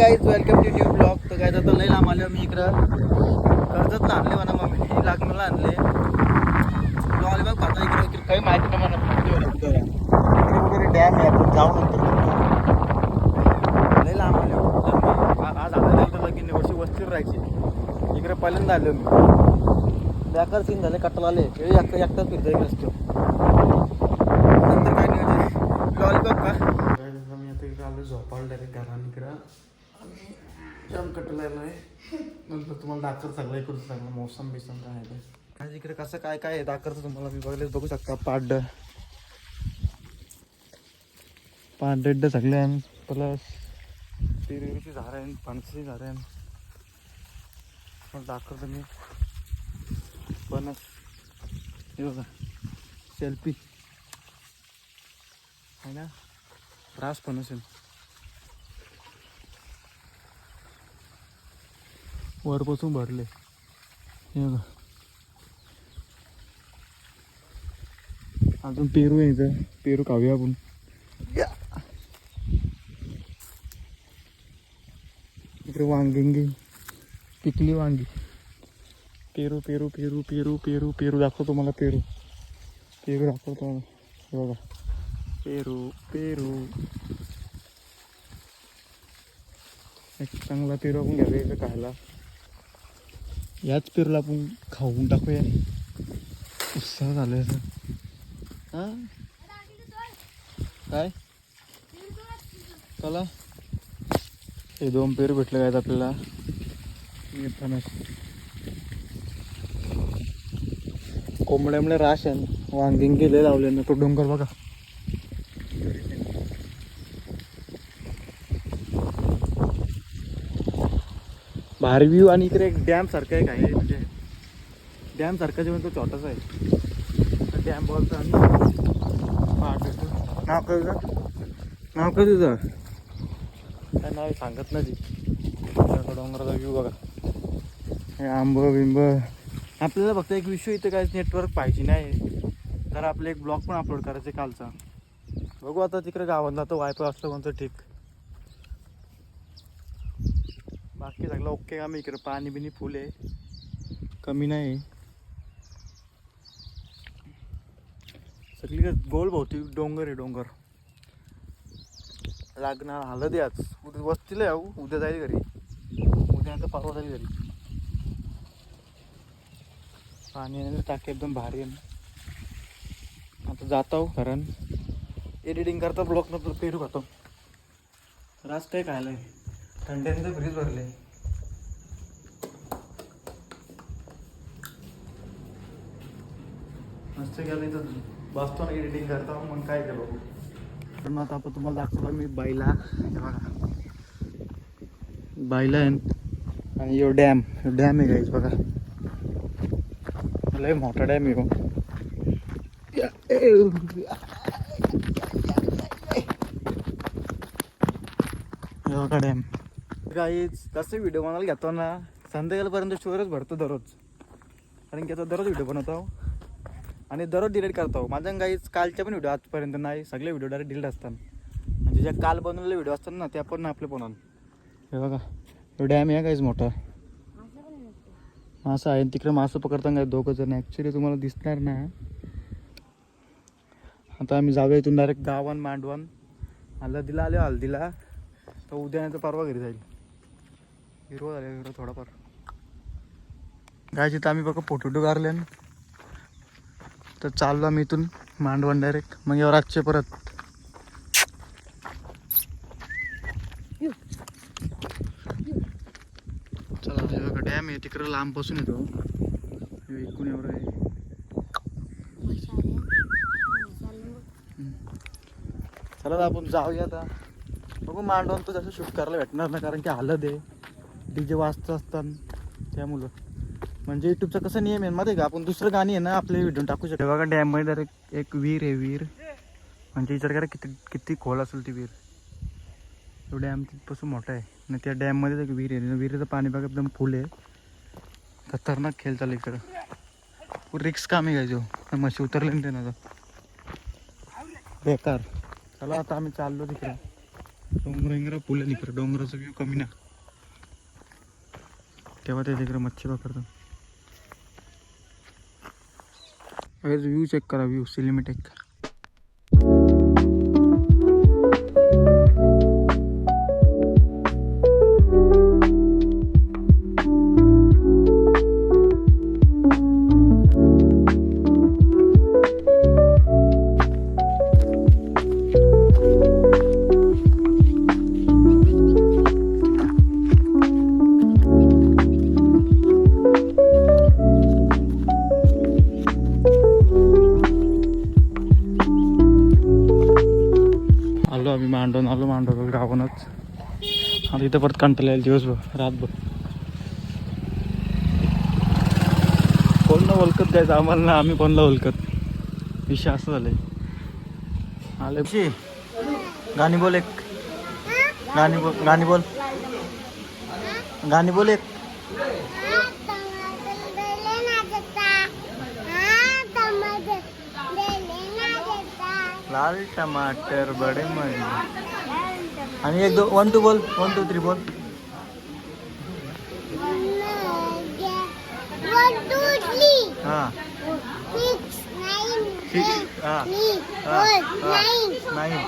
Guys welcome to new blog तर काय आता लई लांब आलो मी इकडं. कर्जत ना आणले म्हणा मम्मीने लागणीला आणले. लॉलीबॉल खाता इकडे इकडे काही माहिती नाही म्हणा. इकडे वगैरे डॅम आहे आपण जाऊ नंतर लई लांब आलो. आज आता गेलं तर लगीन वर्षी वस्तीवर राहायची. इकडे पहिल्यांदा आलो मी. बेकार सीन झाले कट्टाला आले. हे एकटा एकटाच फिरतो इकडे असतो नंतर काय नियोजन? लॉलीबॉल का? मी आता इकडे आलो झोपायला डायरेक्ट घरान इकडं. जाम कटला आहे. नंतर तुम्हाला दाखर सगळं इकडून सांगलं मोसम बिसम काय आहे ते. इकडे कसं काय काय आहे दाखवतं तुम्हाला. मी बघलेच बघू शकता पाड पाड सगळे आहे प्लस तिरवीची झाडं आहे फणसी झाडं आहे पण दाखवतो मी. पण हे बघा सेल्फी आहे ना? रास पण असेल. वरपासून भरले. हे बघा. अजून पेरू यायचं. पेरू खाऊया आपण. इकडे वांगी पिकली वांगी. पेरू पेरू पेरू पेरू पेरू पेरू दाखवतो मला पेरू. पेरू दाखवतो मला हे बघा. पेरू पेरू. एक चांगला पेरू आपण घ्यावे खायला. याच पेरूला आपण खाऊन टाकूया. उत्साह झालाय सर हां? काय? चला. हे दोन पेरू भेटले आहेत आपल्याला. येताना कोंबड्यामुळे राशन वांगिंग गेले लावले ना तो डोंगर बघा. भारी व्ह्यू आणि इकडे एक डॅम सारखं एक आहे म्हणजे डॅम सारखा जेवण तो छोटासा आहे. डॅम बघतो आणि नाव काय तुझं? नाव काय तुझं? काय नाव सांगत नाही ती. डोंगराचा व्ह्यू बघा. हे आंब बिंब. आपल्याला फक्त एक विषय इथं काय नेटवर्क पाहिजे नाही. तर आपलं एक ब्लॉग पण अपलोड करायचं कालचा. बघू आता तिकडे गावात जातो वायफाय असतं कोणतं ठीक. बाकी सगळं ओके का? मी इकडं पाणी बिनी फुल आहे. कमी नाही. सगळी गोल भोवती डोंगर आहे डोंगर. लागणार हालत आज. उद्या वस्तीला येऊ उद्या जाईल घरी. उद्या आता परवा जाईल घरी. पाणी येण्याची टाकी एकदम भारी आहे. आता जात आहो कारण एडिटिंग करता ब्लॉक नंतर पेरू खातो. रास काय खायला आहे. थंड्याने फ्रीज भरले. मस्त गेलं इथं बसतो ना एडिटिंग करता मग काय केलं पण आता आपण तुम्हाला दाखवतो मी बाईला. हे बघा. बाईला आहे आणि यो डॅम. यो डॅम आहे गाईज बघा. लय मोठा डॅम आहे हो. बघा डॅम. गाईज कसं व्हिडिओ बनायला घेतो ना संध्याकाळपर्यंत स्टोरेज भरतो दररोज. कारण की आता दररोज व्हिडिओ बनवतो आणि दररोज डिलीट करतो माझ्या गाईज कालच्या पण व्हिडिओ आजपर्यंत नाही. सगळे व्हिडिओ डायरेक्ट डिलीट असतात. म्हणजे ज्या काल बनवलेले व्हिडिओ असतात ना त्या पण आपले बनवून. हे बघा. डॅम आहे गाईज मोठा. मासा आहे. तिकडे मासं पकडताना काय दोघं जण ॲक्च्युली तुम्हाला दिसणार ना. आता आम्ही जाऊया इथून डायरेक्ट गावन मांडवण हल्दीला आले हल्दीला. तर उद्या नाही तर परवा घरी जाईल. हिरो झाले हिरो थोडाफार. गायची तर आम्ही बघा फोटो गारले तर चाललो आम्ही इथून मांडवण डायरेक्ट मग यावर आजचे परत. चला बघा डॅम आहे तिकडं लांबपासून येतो. एकूण एवढं आहे. चला आपण जाऊया आता. बघू मांडवून तर जसं शूट करायला भेटणार ना कारण की हालत आहे डी जे वाजतं असतात त्यामुळं. म्हणजे युट्यूबचा कसं नियम आहे माहिती आहे का? आपण दुसरं गाणी आहे ना आपले व्हिडिओ टाकू शकतो. बघा डॅममध्ये जर एक विहीर आहे विहीर म्हणजे विचार करा किती किती खोल असेल ती विहीर तो डॅम तिथपासून मोठा आहे. आणि त्या डॅममध्येच एक विहीर आहे. विहिरीचं पाणी बघा एकदम फुल आहे. खतरनाक खेळ चालू इकडं. रिक्स काम आहे घ्यायचो मशी उतरले ना ते ना आता. बेकार. चला आता आम्ही चाललो तिकडे. डोंगर इंगर फुलं इकडे डोंगराचा व्ह्यू कमी ना. तेव्हा ते तिकडे मच्छी पकडतात. व्ह्यू चेक करा व्ह्यू सिलिमिटेक आलो आम्ही मांडवून आलो मांडव गावानच. आता इथं परत कंटाळा येईल दिवसभर रातभर. कोण ना द्यायचं आम्हाला ना आम्ही कोणला ओलकत विषय असं झालंय. आले. शी. गाणी बोल एक. गाणी बोल गाणी बोल. गाणी बोल एक. लाल टमाटर बडे मरी आणि एक दो वन टू बोल वन टू थ्री बोल. हां. नाही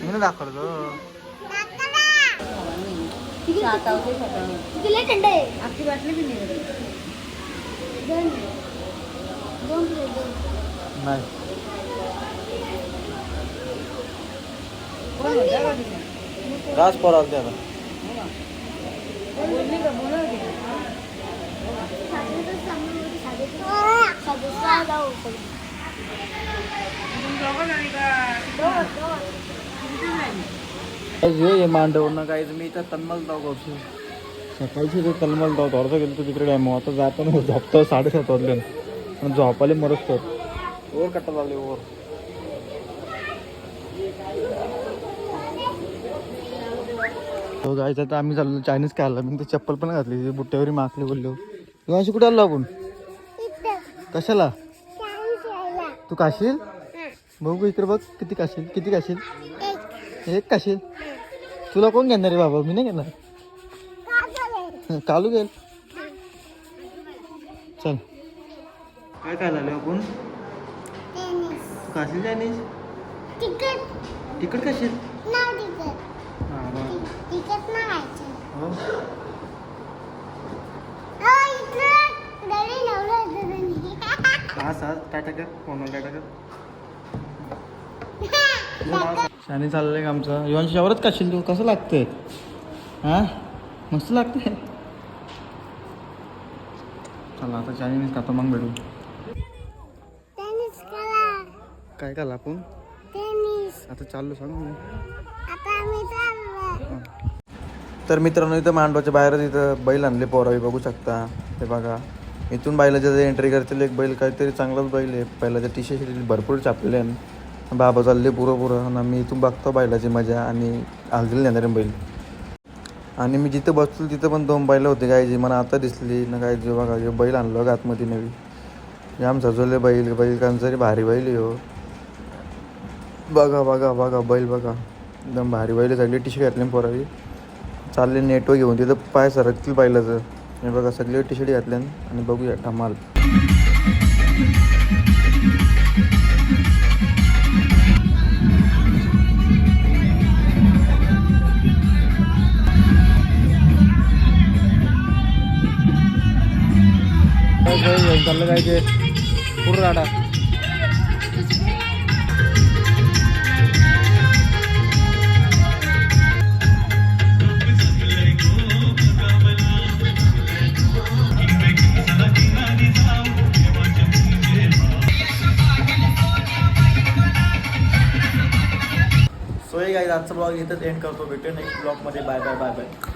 मी ना दाखवतो नाही रास पोराल त्याला हे मांडव ना काय मी इथं तन्मल जाऊ गावची सकाळची ते तन्मल जाऊ थोडंसं गेलो तू तिकडे मग आता जाताना झोपतो साडेसात वाजले. पण झोपाले मरच तर ओर कट्टा लागले ओर तो जायचं तर आम्ही चाललो चायनीज खायला. मी ते चप्पल पण घातली. ती बुट्ट्यावरी माकली बोललो. तू अशी कुठे आलो आपण? कशाला? तू काशील बघू इकडे बघ. किती काशील किती काशील एक काशील तुला कोण घेणार रे बाबा? मी नाही घेणार. कालू घेल चल. काय काय झालं आपण? काशील चायनीज तिकट तिकट काशील ना तिकट बरं. तिकट ना खायचं हो. अ, इकडं घरी नवरा होता त्यांनी. सा टाटा कर फोनवर टाटा कर शाने चाललंय का आमचं? युवांशी यावरच काशील तू. कसं लागतंय? हा? मस्त लागतंय? चला आता चायनीज खातो मग भेटू. काय काल आपण? आता चाललो सांग तर मित्रांनो इथं मांडवाच्या बाहेरच इथं बैल आणले पोरावी बघू शकता. ते बघा. इथून बैलाच्या जे एंट्री करतील एक बैल काहीतरी चांगलाच बैल आहे. पहिल्याच्या टी शर्ट भरपूर चापलेले आहे. बाबा चालले पुरं पुरं. आणि मी इथून बघतो बैलाची मजा आणि हलदिल नेणारे बैल. आणि मी जिथं बसतो तिथं पण दोन बैल होते. काय जी मला आता दिसली. ना काय जे बघा हे बैल आणलो का आतमध्ये नवी. जाम सजवले बैल. बैल कांचरी भारी बैल आहे हो. बघा बघा बघा बैल बघा. एकदम भारी बैल सगळी टी शर्ट घातली पोरावी चालले नेटवर घेऊन तिथं पाय सरकतील पाहिलं हे बघा सगळे टी शर्ट घातले आणि बघूया धमाल. चाललं काय ते? पूर्ण राडा. ब्लॉग इथंच एंड करतो. भेटूया नेक्स्ट ब्लॉगमध्ये. Bye bye bye bye